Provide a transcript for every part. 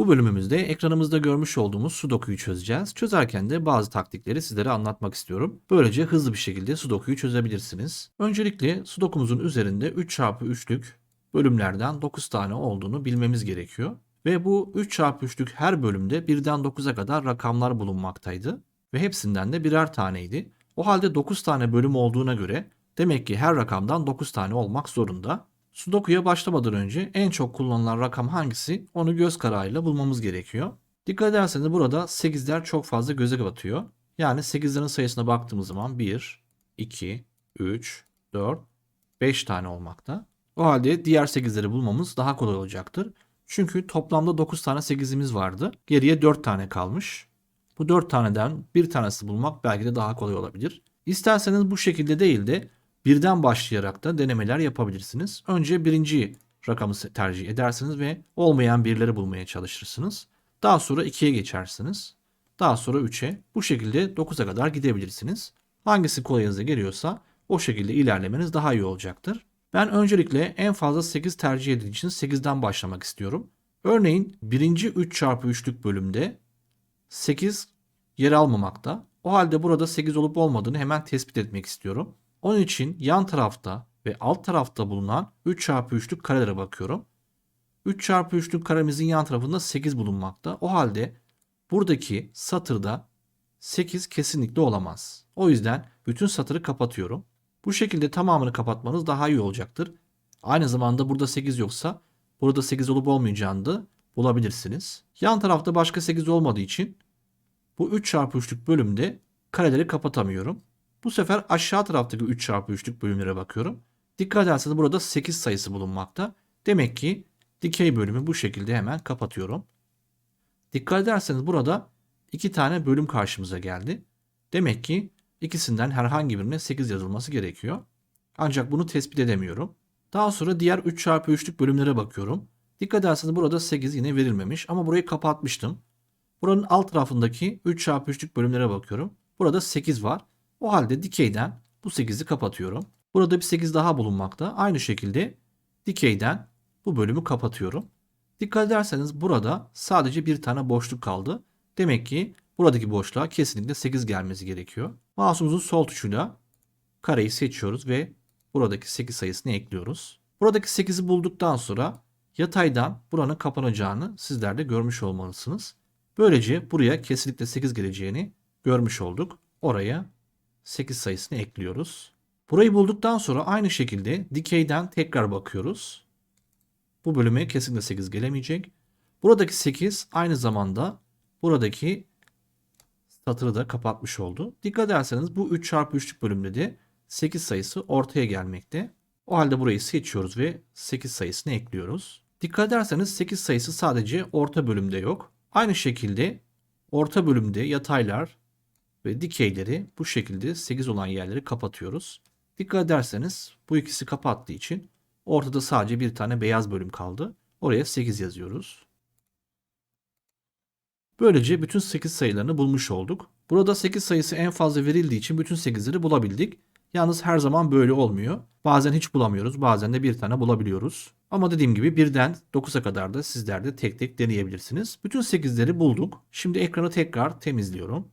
Bu bölümümüzde ekranımızda görmüş olduğumuz Sudoku'yu çözeceğiz. Çözerken de bazı taktikleri sizlere anlatmak istiyorum. Böylece hızlı bir şekilde Sudoku'yu çözebilirsiniz. Öncelikle Sudoku'muzun üzerinde 3x3'lük bölümlerden 9 tane olduğunu bilmemiz gerekiyor. Ve bu 3x3'lük her bölümde birden 9'a kadar rakamlar bulunmaktaydı. Ve hepsinden de birer taneydi. O halde 9 tane bölüm olduğuna göre demek ki her rakamdan 9 tane olmak zorunda. Sudoku'ya başlamadan önce en çok kullanılan rakam hangisi onu göz kararıyla bulmamız gerekiyor. Dikkat ederseniz burada 8'ler çok fazla göze batıyor. Yani 8'lerin sayısına baktığımız zaman 1, 2, 3, 4, 5 tane olmakta. O halde diğer 8'leri bulmamız daha kolay olacaktır. Çünkü toplamda 9 tane 8'imiz vardı. Geriye 4 tane kalmış. Bu 4 taneden bir tanesi bulmak belki de daha kolay olabilir. İsterseniz bu şekilde değil de birden başlayarak da denemeler yapabilirsiniz. Önce birinci rakamı tercih edersiniz ve olmayan birleri bulmaya çalışırsınız. Daha sonra 2'ye geçersiniz. Daha sonra 3'e. Bu şekilde 9'a kadar gidebilirsiniz. Hangisi kolayınıza geliyorsa o şekilde ilerlemeniz daha iyi olacaktır. Ben öncelikle en fazla 8 tercih edildiği için 8'den başlamak istiyorum. Örneğin birinci 3 çarpı 3'lük bölümde 8 yer almamakta. O halde burada 8 olup olmadığını hemen tespit etmek istiyorum. Onun için yan tarafta ve alt tarafta bulunan 3 çarpı 3'lük karelere bakıyorum. 3 çarpı 3'lük karemizin yan tarafında 8 bulunmakta. O halde buradaki satırda 8 kesinlikle olamaz. O yüzden bütün satırı kapatıyorum. Bu şekilde tamamını kapatmanız daha iyi olacaktır. Aynı zamanda burada 8 yoksa burada 8 olup olmayacağını da bulabilirsiniz. Yan tarafta başka 8 olmadığı için bu 3 çarpı 3'lük bölümde kareleri kapatamıyorum. Bu sefer aşağı taraftaki 3 çarpı 3'lük bölümlere bakıyorum. Dikkat ederseniz burada 8 sayısı bulunmakta. Demek ki dikey bölümü bu şekilde hemen kapatıyorum. Dikkat ederseniz burada 2 tane bölüm karşımıza geldi. Demek ki ikisinden herhangi birine 8 yazılması gerekiyor. Ancak bunu tespit edemiyorum. Daha sonra diğer 3 çarpı 3'lük bölümlere bakıyorum. Dikkat ederseniz burada 8 yine verilmemiş ama burayı kapatmıştım. Buranın alt tarafındaki 3 çarpı 3'lük bölümlere bakıyorum. Burada 8 var. O halde dikeyden bu 8'i kapatıyorum. Burada bir 8 daha bulunmakta. Aynı şekilde dikeyden bu bölümü kapatıyorum. Dikkat ederseniz burada sadece bir tane boşluk kaldı. Demek ki buradaki boşluğa kesinlikle 8 gelmesi gerekiyor. Mouse'umuzun sol tuşuyla kareyi seçiyoruz ve buradaki 8 sayısını ekliyoruz. Buradaki 8'i bulduktan sonra yataydan buranın kapanacağını sizler de görmüş olmalısınız. Böylece buraya kesinlikle 8 geleceğini görmüş olduk. Oraya 8 sayısını ekliyoruz. Burayı bulduktan sonra aynı şekilde dikeyden tekrar bakıyoruz. Bu bölüme kesinlikle 8 gelemeyecek. Buradaki 8 aynı zamanda buradaki satırı da kapatmış oldu. Dikkat ederseniz bu 3 çarpı 3'lük bölümde de 8 sayısı ortaya gelmekte. O halde burayı seçiyoruz ve 8 sayısını ekliyoruz. Dikkat ederseniz 8 sayısı sadece orta bölümde yok. Aynı şekilde orta bölümde yataylar ve dikeyleri bu şekilde 8 olan yerleri kapatıyoruz. Dikkat ederseniz bu ikisi kapattığı için ortada sadece bir tane beyaz bölüm kaldı. Oraya 8 yazıyoruz. Böylece bütün 8 sayılarını bulmuş olduk. Burada 8 sayısı en fazla verildiği için bütün 8'leri bulabildik. Yalnız her zaman böyle olmuyor. Bazen hiç bulamıyoruz, bazen de bir tane bulabiliyoruz. Ama dediğim gibi birden 9'a kadar da sizler de tek tek deneyebilirsiniz. Bütün 8'leri bulduk. Şimdi ekranı tekrar temizliyorum.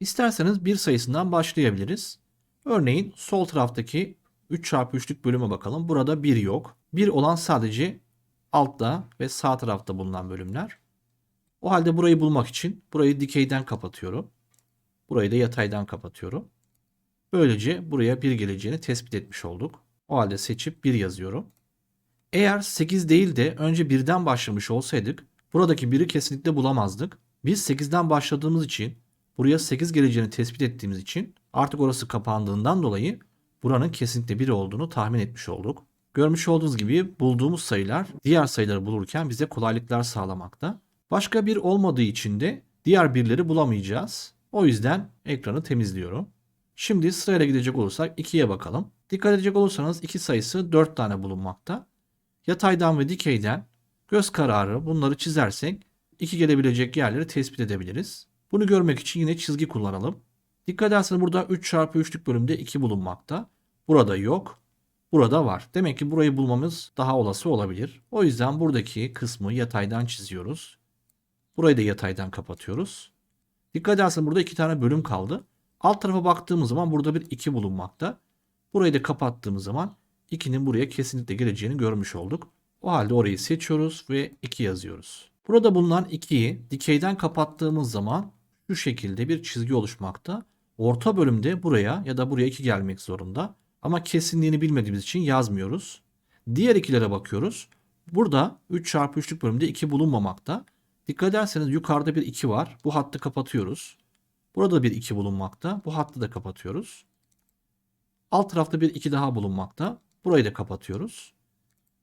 İsterseniz bir sayısından başlayabiliriz. Örneğin sol taraftaki 3 çarpı 3'lük bölüme bakalım. Burada 1 yok. 1 olan sadece altta ve sağ tarafta bulunan bölümler. O halde burayı bulmak için burayı dikeyden kapatıyorum. Burayı da yataydan kapatıyorum. Böylece buraya 1 geleceğini tespit etmiş olduk. O halde seçip 1 yazıyorum. Eğer 8 değil de önce 1'den başlamış olsaydık buradaki 1'i kesinlikle bulamazdık. Biz 8'den başladığımız için buraya 8 geleceğini tespit ettiğimiz için artık orası kapandığından dolayı buranın kesinlikle 1 olduğunu tahmin etmiş olduk. Görmüş olduğunuz gibi bulduğumuz sayılar diğer sayıları bulurken bize kolaylıklar sağlamakta. Başka bir olmadığı için de diğer birleri bulamayacağız. O yüzden ekranı temizliyorum. Şimdi sırayla gidecek olursak 2'ye bakalım. Dikkat edecek olursanız 2 sayısı 4 tane bulunmakta. Yataydan ve dikeyden göz kararı bunları çizersek 2 gelebilecek yerleri tespit edebiliriz. Bunu görmek için yine çizgi kullanalım. Dikkat ederseniz burada 3 çarpı 3'lük bölümde 2 bulunmakta. Burada yok. Burada var. Demek ki burayı bulmamız daha olası olabilir. O yüzden buradaki kısmı yataydan çiziyoruz. Burayı da yataydan kapatıyoruz. Dikkat edersen burada iki tane bölüm kaldı. Alt tarafa baktığımız zaman burada bir 2 bulunmakta. Burayı da kapattığımız zaman 2'nin buraya kesinlikle geleceğini görmüş olduk. O halde orayı seçiyoruz ve 2 yazıyoruz. Burada bulunan 2'yi dikeyden kapattığımız zaman şu şekilde bir çizgi oluşmakta. Orta bölümde buraya ya da buraya 2 gelmek zorunda. Ama kesinliğini bilmediğimiz için yazmıyoruz. Diğer ikilere bakıyoruz. Burada 3 çarpı 3'lük bölümde 2 bulunmamakta. Dikkat ederseniz yukarıda bir 2 var. Bu hattı kapatıyoruz. Burada bir 2 bulunmakta. Bu hattı da kapatıyoruz. Alt tarafta bir 2 daha bulunmakta. Burayı da kapatıyoruz.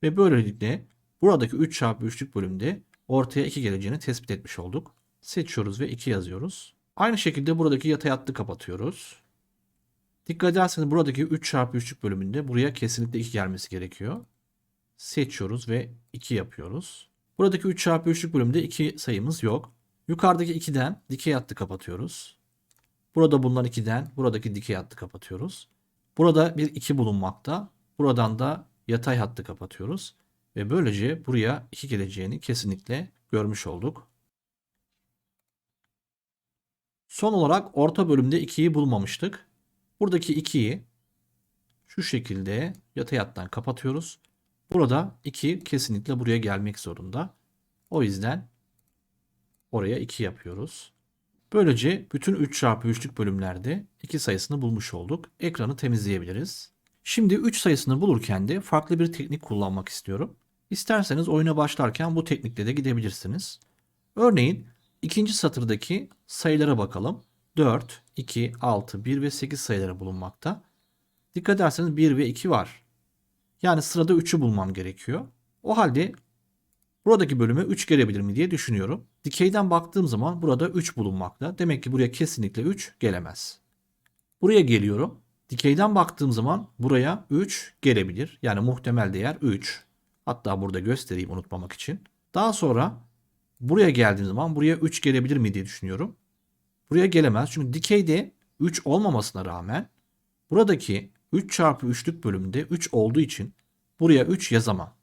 Ve böylelikle buradaki 3 çarpı 3'lük bölümde ortaya 2 geleceğini tespit etmiş olduk. Seçiyoruz ve 2 yazıyoruz. Aynı şekilde buradaki yatay hattı kapatıyoruz. Dikkat ederseniz buradaki 3 çarpı 3'lük bölümünde buraya kesinlikle 2 gelmesi gerekiyor. Seçiyoruz ve 2 yapıyoruz. Buradaki 3 çarpı 3'lük bölümde 2 sayımız yok. Yukarıdaki 2'den dikey hattı kapatıyoruz. Burada bulunan 2'den buradaki dikey hattı kapatıyoruz. Burada bir 2 bulunmakta. Buradan da yatay hattı kapatıyoruz. Ve böylece buraya 2 geleceğini kesinlikle görmüş olduk. Son olarak orta bölümde 2'yi bulmamıştık. Buradaki 2'yi şu şekilde yatay hattan kapatıyoruz. Burada 2 kesinlikle buraya gelmek zorunda. O yüzden oraya 2 yapıyoruz. Böylece bütün 3 çarpı 3'lük bölümlerde 2 sayısını bulmuş olduk. Ekranı temizleyebiliriz. Şimdi 3 sayısını bulurken de farklı bir teknik kullanmak istiyorum. İsterseniz oyuna başlarken bu teknikle de gidebilirsiniz. Örneğin ikinci satırdaki sayılara bakalım. 4, 2, 6, 1 ve 8 sayıları bulunmakta. Dikkat ederseniz 1 ve 2 var. Yani sırada 3'ü bulmam gerekiyor. O halde buradaki bölüme 3 gelebilir mi diye düşünüyorum. Dikeyden baktığım zaman burada 3 bulunmakta. Demek ki buraya kesinlikle 3 gelemez. Buraya geliyorum. Dikeyden baktığım zaman buraya 3 gelebilir. Yani muhtemel değer 3. Hatta burada göstereyim unutmamak için. Daha sonra buraya geldiğim zaman buraya 3 gelebilir mi diye düşünüyorum. Buraya gelemez. Çünkü dikeyde 3 olmamasına rağmen buradaki 3 çarpı 3'lük bölümünde 3 olduğu için buraya 3 yazamam.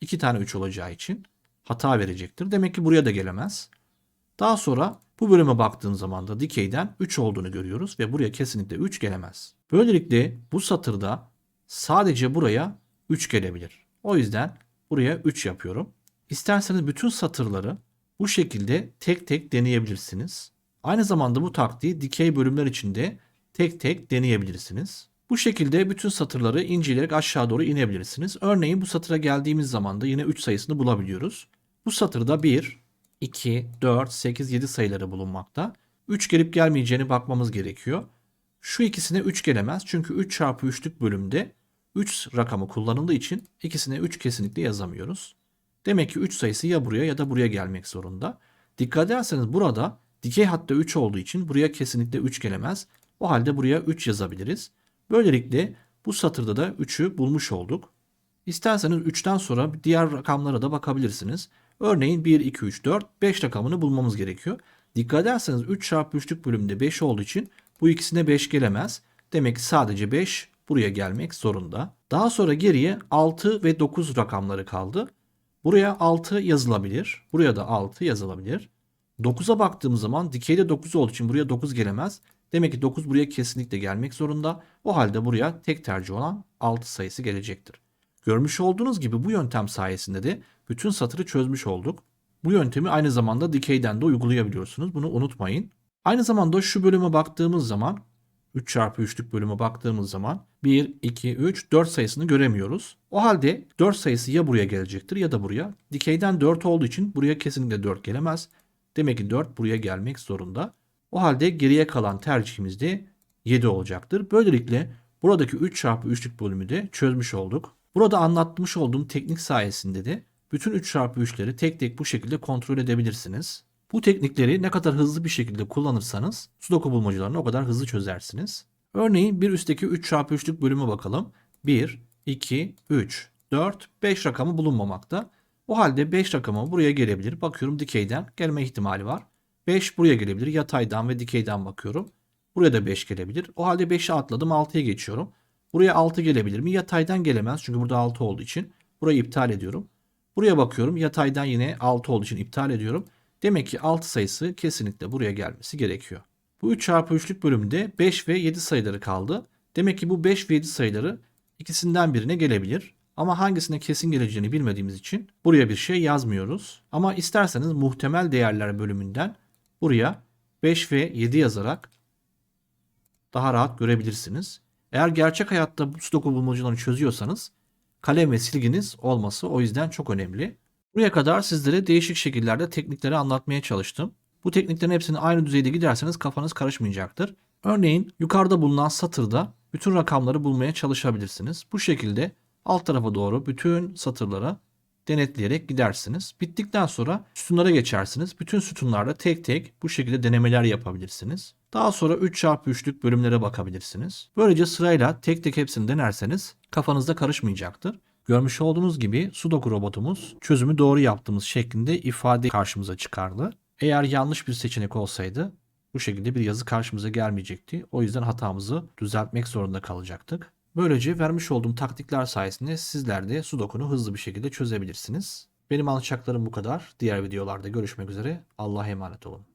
2 tane 3 olacağı için hata verecektir. Demek ki buraya da gelemez. Daha sonra bu bölüme baktığım zaman da dikeyden 3 olduğunu görüyoruz ve buraya kesinlikle 3 gelemez. Böylelikle bu satırda sadece buraya 3 gelebilir. O yüzden buraya 3 yapıyorum. İsterseniz bütün satırları bu şekilde tek tek deneyebilirsiniz. Aynı zamanda bu taktiği dikey bölümler için de tek tek deneyebilirsiniz. Bu şekilde bütün satırları inceleyerek aşağı doğru inebilirsiniz. Örneğin bu satıra geldiğimiz zaman da yine 3 sayısını bulabiliyoruz. Bu satırda 1, 2, 4, 8, 7 sayıları bulunmakta. 3 gelip gelmeyeceğini bakmamız gerekiyor. Şu ikisine 3 gelemez çünkü 3 çarpı 3'lük bölümde 3 rakamı kullanıldığı için ikisine 3 kesinlikle yazamıyoruz. Demek ki 3 sayısı ya buraya ya da buraya gelmek zorunda. Dikkat ederseniz burada dikey hatta 3 olduğu için buraya kesinlikle 3 gelemez. O halde buraya 3 yazabiliriz. Böylelikle bu satırda da 3'ü bulmuş olduk. İsterseniz 3'ten sonra diğer rakamlara da bakabilirsiniz. Örneğin 1, 2, 3, 4, 5 rakamını bulmamız gerekiyor. Dikkat ederseniz 3 çarpı 3'lük bölümde 5 olduğu için bu ikisine 5 gelemez. Demek ki sadece 5 buraya gelmek zorunda. Daha sonra geriye 6 ve 9 rakamları kaldı. Buraya 6 yazılabilir. Buraya da 6 yazılabilir. 9'a baktığımız zaman dikeyde 9 olduğu için buraya 9 gelemez. Demek ki 9 buraya kesinlikle gelmek zorunda. O halde buraya tek tercih olan 6 sayısı gelecektir. Görmüş olduğunuz gibi bu yöntem sayesinde de bütün satırı çözmüş olduk. Bu yöntemi aynı zamanda dikeyden de uygulayabiliyorsunuz. Bunu unutmayın. Aynı zamanda şu bölüme baktığımız zaman 3 çarpı 3'lük bölüme baktığımız zaman 1, 2, 3, 4 sayısını göremiyoruz. O halde 4 sayısı ya buraya gelecektir ya da buraya. Dikeyden 4 olduğu için buraya kesinlikle 4 gelemez. Demek ki 4 buraya gelmek zorunda. O halde geriye kalan tercihimiz de 7 olacaktır. Böylelikle buradaki 3 çarpı 3'lük bölümü de çözmüş olduk. Burada anlatmış olduğum teknik sayesinde de bütün 3 çarpı 3'leri tek tek bu şekilde kontrol edebilirsiniz. Bu teknikleri ne kadar hızlı bir şekilde kullanırsanız sudoku bulmacalarını o kadar hızlı çözersiniz. Örneğin bir üstteki 3 çarpı 3'lük bölüme bakalım. 1, 2, 3, 4, 5 rakamı bulunmamakta. O halde 5 rakamı buraya gelebilir. Bakıyorum dikeyden gelme ihtimali var. 5 buraya gelebilir. Yataydan ve dikeyden bakıyorum. Buraya da 5 gelebilir. O halde 5'i atladım 6'ya geçiyorum. Buraya 6 gelebilir mi? Yataydan gelemez çünkü burada 6 olduğu için. Burayı iptal ediyorum. Buraya bakıyorum. Yataydan yine 6 olduğu için iptal ediyorum. Demek ki 6 sayısı kesinlikle buraya gelmesi gerekiyor. Bu 3 çarpı 3'lük bölümde 5 ve 7 sayıları kaldı. Demek ki bu 5 ve 7 sayıları ikisinden birine gelebilir. Ama hangisine kesin geleceğini bilmediğimiz için buraya bir şey yazmıyoruz. Ama isterseniz muhtemel değerler bölümünden buraya 5 ve 7 yazarak daha rahat görebilirsiniz. Eğer gerçek hayatta bu sudoku bulmacalarını çözüyorsanız kalem ve silginiz olması o yüzden çok önemli. Buraya kadar sizlere değişik şekillerde teknikleri anlatmaya çalıştım. Bu tekniklerin hepsini aynı düzeyde giderseniz kafanız karışmayacaktır. Örneğin yukarıda bulunan satırda bütün rakamları bulmaya çalışabilirsiniz. Bu şekilde alt tarafa doğru bütün satırlara denetleyerek gidersiniz. Bittikten sonra sütunlara geçersiniz. Bütün sütunlarda tek tek bu şekilde denemeler yapabilirsiniz. Daha sonra 3 çarpı 3'lük bölümlere bakabilirsiniz. Böylece sırayla tek tek hepsini denerseniz kafanızda karışmayacaktır. Görmüş olduğunuz gibi Sudoku robotumuz çözümü doğru yaptığımız şeklinde ifade karşımıza çıkardı. Eğer yanlış bir seçenek olsaydı bu şekilde bir yazı karşımıza gelmeyecekti. O yüzden hatamızı düzeltmek zorunda kalacaktık. Böylece vermiş olduğum taktikler sayesinde sizler de Sudoku'nu hızlı bir şekilde çözebilirsiniz. Benim anlatacaklarım bu kadar. Diğer videolarda görüşmek üzere. Allah'a emanet olun.